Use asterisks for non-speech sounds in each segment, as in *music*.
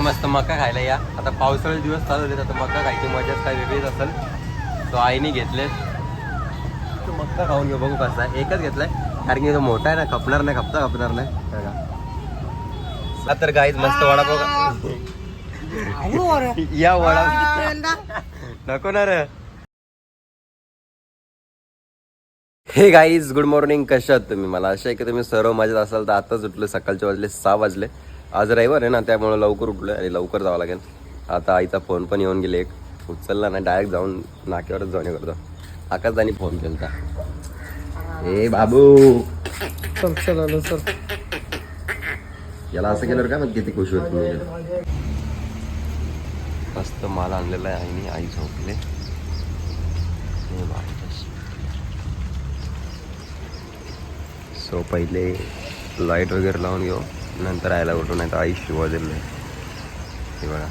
मस्त मका खायला या. आता पावसाळे दिवस चालू आहेत आता मका खायची मजाच काय वेगळीच असेल. तो आईने घेतले मक्का खाऊन घेऊ बघू कसा आहे. एकच घेतलाय कारण की तो मोठा आहे ना खपणार नाही खपता खपणार नाही. तर गाईज मस्त वडापाव *laughs* या वडा. *laughs* नको ना रे. हे गाईज गुड मॉर्निंग कशा आहात तुम्ही? मला असं आहे की तुम्ही सर्व मजेत असाल. तर आताच उठलो सकाळचे वाजले सहा वाजले. आज रविवार आहे ना त्यामुळे लवकर उठलो आणि लवकर जावं लागेल. आता आईचा फोन पण येऊन गेले एक. उचलला ना डायरेक्ट जाऊन नाक्यावरच जाऊन हे करतो. आकाशदानी फोन केला ए बाबू! याला असं केलं काय मग किती खुश होत मी मस्त माल आणलेला आहे आईने आई झोपले. सो पहिले लाइट वगैरे लावून घेऊ. नंतर आयला उठून नाही तर आई शिवा आहे हे बघा.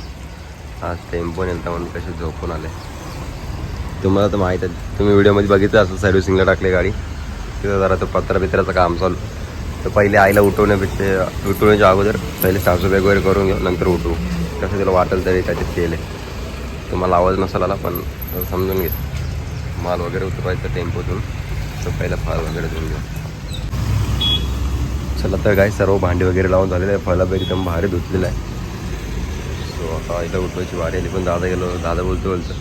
आज टेम्पो नेलता म्हणून कसे झोपून आले. तुम्हाला तर माहीत आहे तुम्ही व्हिडिओमध्ये बघितलं असं सर्व्हिसिंगला टाकली गाडी. तिथं जरा तो पत्रा बित्राचं काम चालू. तर पहिले आईला उठवण्यापेक्षा उठवण्याच्या अगोदर पहिले साफसफाई वगैरे करून घेऊ नंतर उठवू कसं तिला वाटेल तरी त्याच्यात केले तुम्हाला आवाज नसाल आला पण समजून घे. माल वगैरे उतरवायचं टेम्पोतून. तर पहिला फार वगैरे देऊन घेऊ चला तर काय सर्व भांडी वगैरे लावून झालेलं आहे पण एकदम भारी धुतलेलं आहे. सो आता इथं उठवायची वारी आली पण दादा गेलो दादा बोलतो बोलतो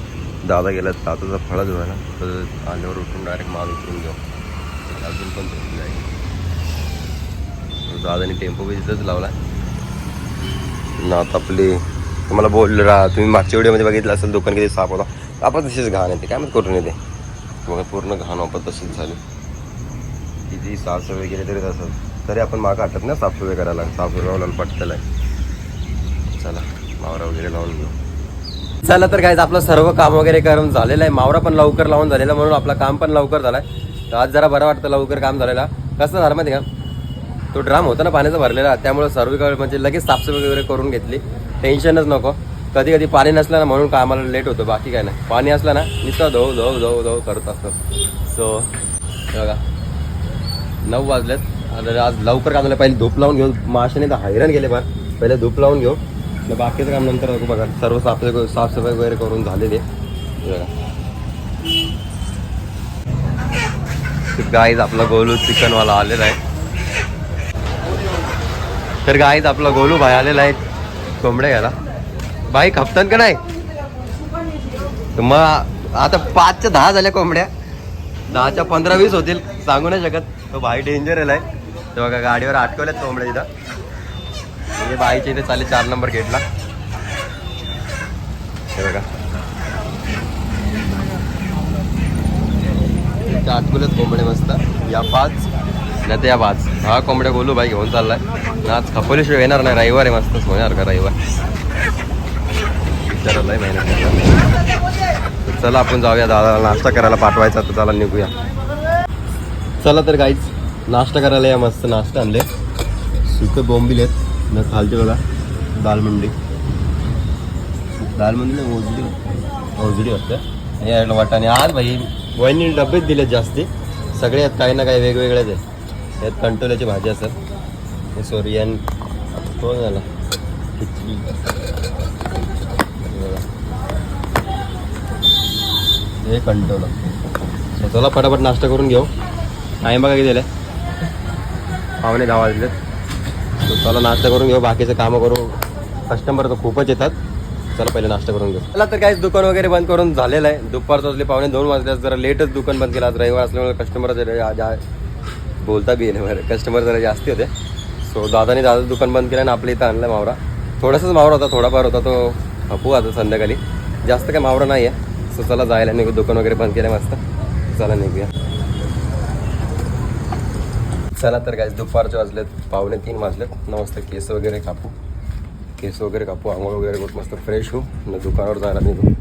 दादा गेला दादाचा फळं धुवायला. तर आल्यावर उठून डायरेक्ट माल उतरून घेऊ. अजून पण धुतली आहे दादाने टेम्पो बी तिथंच लावला. ना आता आपली तुम्हाला बोललो रा तुम्ही मागच्या व्हिडिओमध्ये बघितलं असेल दुकान किती साफ होता. आपण तशीच घाण येते काय मग करून येते. बघा पूर्ण घाण वापर तशीच झाली. किती साफसफाई केली तरी तसं. तरी आपण मागं हटत ना साफसफाई करायला साफसफाई लावून पटतेला चला मावरा वगैरे लावून घेऊ. चला तर काय आपलं सर्व काम वगैरे करून झालेलं आहे. मावरा पण लवकर लावून झालेला म्हणून आपलं काम पण लवकर झालंय. तर आज जरा बरं वाटतं लवकर काम झालेला. कसं झालं माहिती का? तो ड्राम होता ना पाण्याचा भरलेला. त्यामुळे सर्व म्हणजे लगेच साफसफाई वगैरे करून घेतली. टेन्शनच नको. कधी कधी पाणी नसलं ना म्हणून कामाला लेट होतो. बाकी काय नाही. पाणी असलं ना नुसतं धो धो धो धो करत असतो. सो बघा. नऊ वाजलेत. आज लवकर काम झालं पहिले धूप लावून घेऊ माशाने तर हैराण गेले फार. पहिले धूप लावून घेऊ. मग बाकीचं काम नंतर बघू. बघा सर्व साफसफाई साफसफाई वगैरे करून झालेली आहे. गाईज आपला गोलू चिकनवाला आलेला आहे. तर गाईज आपला गोलू भाई आलेला आहे कोंबड्या घ्यायला. बाई खपतात का नाही? मग आता पाचच्या दहा झाल्या कोंबड्या. दहाच्या पंधरा वीस होतील. सांगू नाही शकत. तो भाई डेंजर आहे. ते बघा गाडीवर अटकवल्यात कोंबड्या इथं. म्हणजे बाईच्या इथे चालेल चार नंबर गेटला. हे बघा. इथे अटकवल्यात कोंबडे मस्त. या पाच नाही तर या पाच. हा कोंबड्या बोलू भाई घेऊन चाललाय. ना आज खपोलीशिवाय येणार नाही. रविवार आहे मस्त. सोयणार का रविवार? विचारायला मेहनत चला आपण जाऊया दादाला नाश्ता करायला पाठवायचा. तर चला निघूया. चला तर काहीच नाश्ता करायला या मस्त नाश्ता आणले. सुकं बोंबील आहेत. न खालचे बघा दाल मंडी दाल मंडी ओजडी ओजडी वाटतं हे आहे वाटाणे. आज भाई वहिनी डबेच दिलेत जास्ती. सगळे आहेत काही ना काही वेगवेगळेच आहेत. यात कंटोल्याची भाजी असेल. हे यान कोण झाला खिचडी. हे कंटोला चला फटाफट नाश्ता करून घेऊ. टाईम बघा किती आहे पावणे दहा वाजले चला नाश्ता करून घेऊ बाकीचं कामं करू. कस्टमर तर खूपच येतात. चला पहिले नाश्ता करून घेऊ. चला तर काहीच दुकान वगैरे बंद करून झालेलं आहे. दुपारचं असले पावणे दोन वाजले जरा लेटच दुकान बंद केलं. आज रविवार असल्यामुळे कस्टमर जरा बोलता बी येणे कस्टमर जरा जास्ती होते. सो दादाने दादा दुकान बंद केलं आणि आपल्या इथं आणलं मावरा. थोडासाच मावरा होता थोडाफार होता. तो हपू आता संध्याकाळी. जास्त काय मावरा नाही आहे सो चला जायला निघू. दुकान वगैरे बंद केलं मस्त. चला निघूया. चला तर गायस दुपारचे वाजलेत पावणे तीन वाजलेत. न मस्त केस वगैरे कापू. केस वगैरे कापू आंघोळ वगैरे करून मस्त फ्रेश होऊ. न दुकानावर जायला निघू.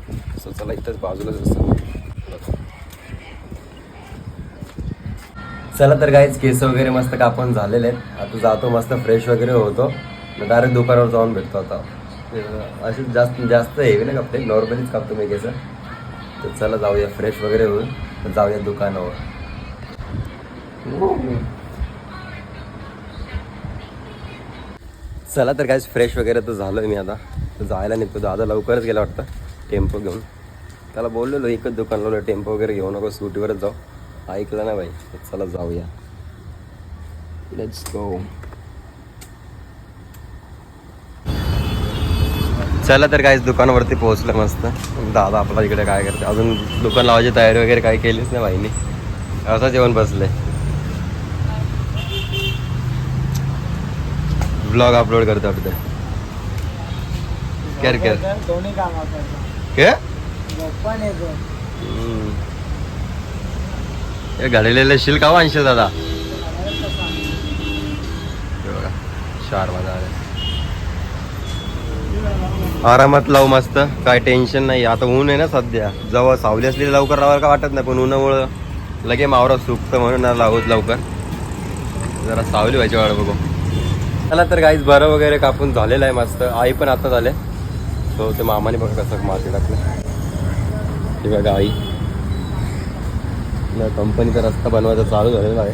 सो चला इथंच बाजूलाच असतं. चला तर काहीच केस वगैरे मस्त कापून झालेले आहेत. आता जातो मस्त फ्रेश वगैरे होतो. डायरेक्ट दुकानावर जाऊन भेटतो आता. असे जास्त जास्त हेवी नाही कापते नॉर्मलीच कापतो मी केस. तर चला जाऊया फ्रेश वगैरे होऊन. जाऊया दुकानावर. चला तर काय फ्रेश वगैरे तर झालोय मी आता. तर जायला निघतो. दादा लवकरच गेला वाटतं. टेम्पो घेऊन. त्याला बोललेलो एकच दुकान लावलं. टेम्पो वगैरे घेऊ नको स्कूटीवरच जाऊ. ऐकलं ना भाई? चला जाऊया. लेट्स गो चला तर काय दुकानावरती पोहोचलं मस्त. दादा आपला इकडे काय करते अजून दुकान लावायची तयारी वगैरे काय केलीच नाही बाईने असं जेवण बसले ब्लॉग अपलोड करतो आपलं कर कर दोन्ही काम. हे घडलेलं शिल का आणशील दादा? चार वाजा. आरामात लावू मस्त. काय टेन्शन नाही. आता ऊन आहे ना सध्या. जेव्हा सावली असलेली लवकर लावायला का वाटत नाही पण उन्हामुळं लगे मावरा सुकतं म्हणून ना लावत लवकर. जरा सावली व्हायची वाट बघू. चला तर काहीच बरं वगैरे कापून झालेलं आहे मस्त. आई पण आता झाले. सो ते मामाने बघा कसं माती टाकलं. ठीक बघा आई. ना कंपनीचा रस्ता बनवायचा चालू झालेला आहे.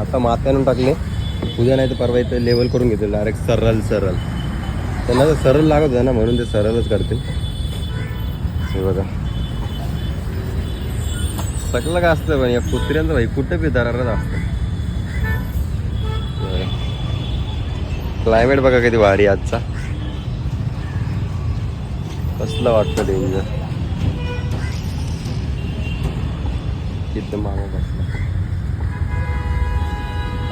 आता माती आणून टाकले. उद्या नाही तर परवा इथं लेवल करून घेतील. डायरेक्ट सरळ सरळ त्यांना तर सरळ लागत आहे ना म्हणून ते सरळच करतील. हे बघा. सगळं काय असतं पण या कुत्र्यांचं भाई कुठं बी दरारच असतं. क्लायमेट बघा किती भारी आजचा. कसलं वाटतं डेंजर किती मामा बसला.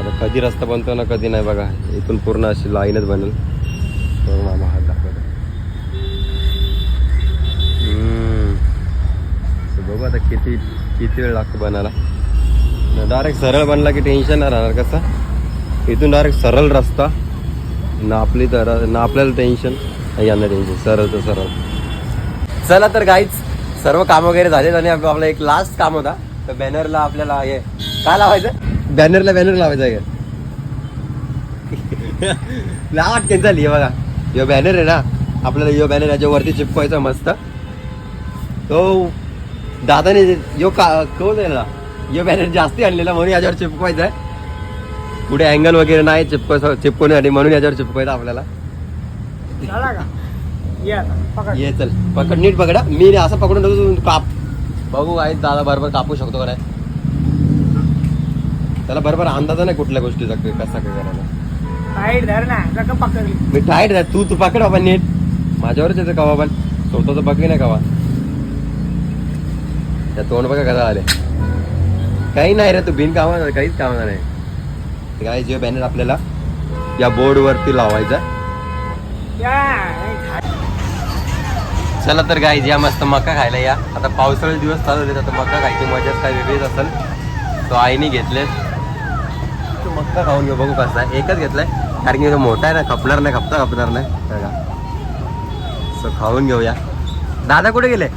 आता कधी रस्ता बनतो ना कधी नाही बघा. इथून पूर्ण अशी लाईनच बनेल. तर मामा हात दाखवतो. बघू आता किती किती वेळ लागतो बनायला. डायरेक्ट सरळ बनला की टेन्शन नाही राहणार कसं? इथून डायरेक्ट सरळ रस्ता. ना आपली तर ना आपल्याला टेन्शन यांना टेन्शन सरळ तर सरळ. चला तर गाईच सर्व काम वगैरे झाले आणि आप- आपला एक लास्ट काम होता. तर बॅनरला आपल्याला हे काय लावायचं? बॅनरला बॅनर लावायचं आहे. *laughs* लावाट केन झाली बघा. यो बॅनर आहे ना. आपल्याला यो बॅनर याच्यावरती चिपकवायचा मस्त. तो दादाने यो का ना. यो बॅनर जास्ती आणलेला म्हणून याच्यावर चिपकवायचा आहे. पुढे अँगल वगैरे नाही चिपकव चिपकवण्यासाठी म्हणून याच्यावर चिपकवायचं आपल्याला. का? ये चल. पकड नीट पकडा मी असं पकडून ठेवतो तू काप. बघू काय दादा बरोबर कापू शकतो का नाही. त्याला बरोबर अंदाज नाही कुठल्या गोष्टीचा क- कसा काय करायला. धर मी टाईट आहे तू तू पकड बाबा नीट. माझ्यावरच येतं कवा पण. स्वतःच बघ नाही कवा. त्या तोंड बघा कसा आले. काही नाही रे तू बिन कामा काहीच कामा नाही. काय जे बॅनर आपल्याला या बोर्ड वरती लावायचा चला तर गाई या मस्त मका खायला या. आता पावसाळे दिवस चालू आहेत आता मका खायची मजाच काय वेगळीच असेल. तो आईने घेतले तो मक्का खाऊन घेऊ बघू कसा आहे. एकच घेतलाय कारण की तो मोठा आहे ना खपणार नाही खपता खपणार नाही. सो खाऊन घेऊया. दादा कुठे गेले?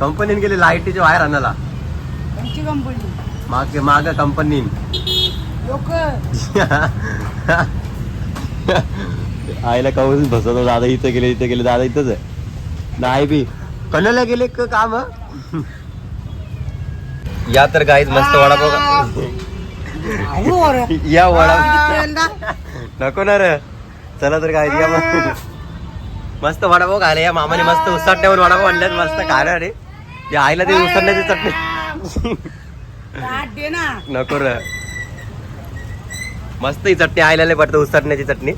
कंपनीने गेले लाईटीचे वायर आणायला. कंपनी माग माग कंपनीन लोक आईला काहून बसवतो दादा इथं गेले इथं गेले दादा इथंच आहे. नाही बी. कण्याला गेले का काम? *laughs* या तर गाईत मस्त वडापाव *laughs* या वडा *laughs* नको ना रे. चला तर काय या मग. मस्त वडापाव खायला या मामाने मस्त उसाटण्यावर वडापाव आणल्यात मस्त खायला रे. या आईला ते उसरण्याची चटणी. दे ना. नको र. मस्त ही चटणी आयला पडतं उसटण्याची चटणी.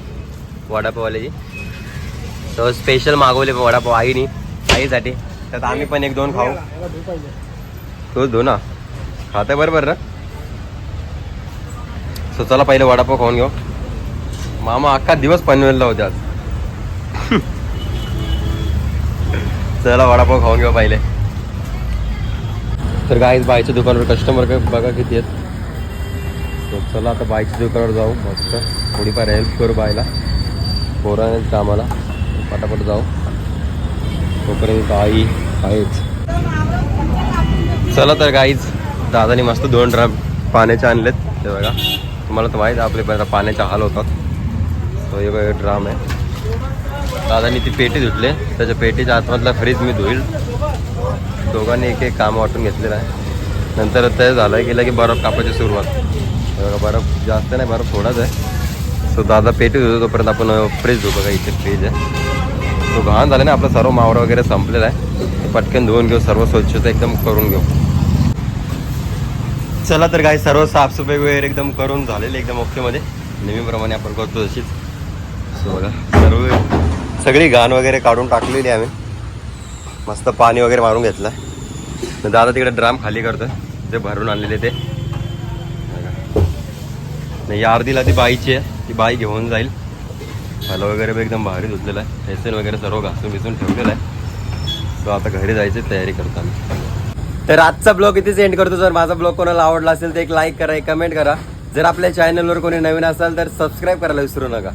वडापाववाल्याची. तो स्पेशल मागवले वडापाव आईनी आईसाठी. त्यात आम्ही पण एक दोन खाऊ. तोच धु ना. खाते बरोबर ना सो चला पहिले वडापाव खाऊन घेऊ. मामा अख्खा दिवस पनवेलला होते आज. *laughs* चला वडापाव खाऊन घेऊ पहिले. तर गाईच बाईच्या दुकानावर कस्टमर बघा किती आहेत. तर चला आता बाईच्या दुकानावर जाऊ मस्त. थोडीफार हेल्प करू बायला पोराने कामाला. पटापट जाऊ. तोपर्यंत आई आहेच. चला तर गाईच दादानी मस्त दोन ड्रम पाण्याचे आणलेत. ते बघा. तुम्हाला तर माहीत आपले पहिला पाण्याचे हाल होतात. तो हे बघा ड्राम आहे. दादानी ती पेटी धुतले. त्याच्या पेटीच्या आतमधला फ्रीज मी धुईल. दोघांनी एक एक काम वाटून घेतलेलं आहे. नंतर ते झालं गेलं की बर्फ कापायची सुरुवात. बघा बर्फ जास्त नाही बर्फ थोडाच आहे. सो दादा पेटी धुतो तोपर्यंत आपण फ्रीज धुतो. का इथे फ्रीज आहे. तो घाण झाला ना आपला सर्व मावरा वगैरे संपलेला आहे. पटकन धुवून घेऊ सर्व स्वच्छता एकदम करून घेऊ. चला तर काही सर्व साफसफाई वगैरे एकदम करून झालेली एकदम ओकेमध्ये नेहमीप्रमाणे आपण करतो तशीच. सो बघा सर्व सगळी घाण वगैरे काढून टाकलेली आहे आम्ही. मस्त पाणी वगैरे मारून घेतलं. आहे दादा तिकडे ड्राम खाली करतो जे भरून आणलेले ते. नाही या अर्धीला ती बाईची आहे. ती बाई घेऊन जाईल. फलं वगैरे एकदम भारी धुतलेलं आहे. फेसन वगैरे सर्व घासून बिसून ठेवलेलं आहे. सो आता घरी जायची तयारी करतो आम्ही तर आजचा ब्लॉग इथेच एंड करतो. जर माझा ब्लॉग कोणाला आवडला असेल तर एक लाईक करा एक कमेंट करा. जर आपल्या चॅनलवर कोणी नवीन असाल तर सबस्क्राईब करायला विसरू नका.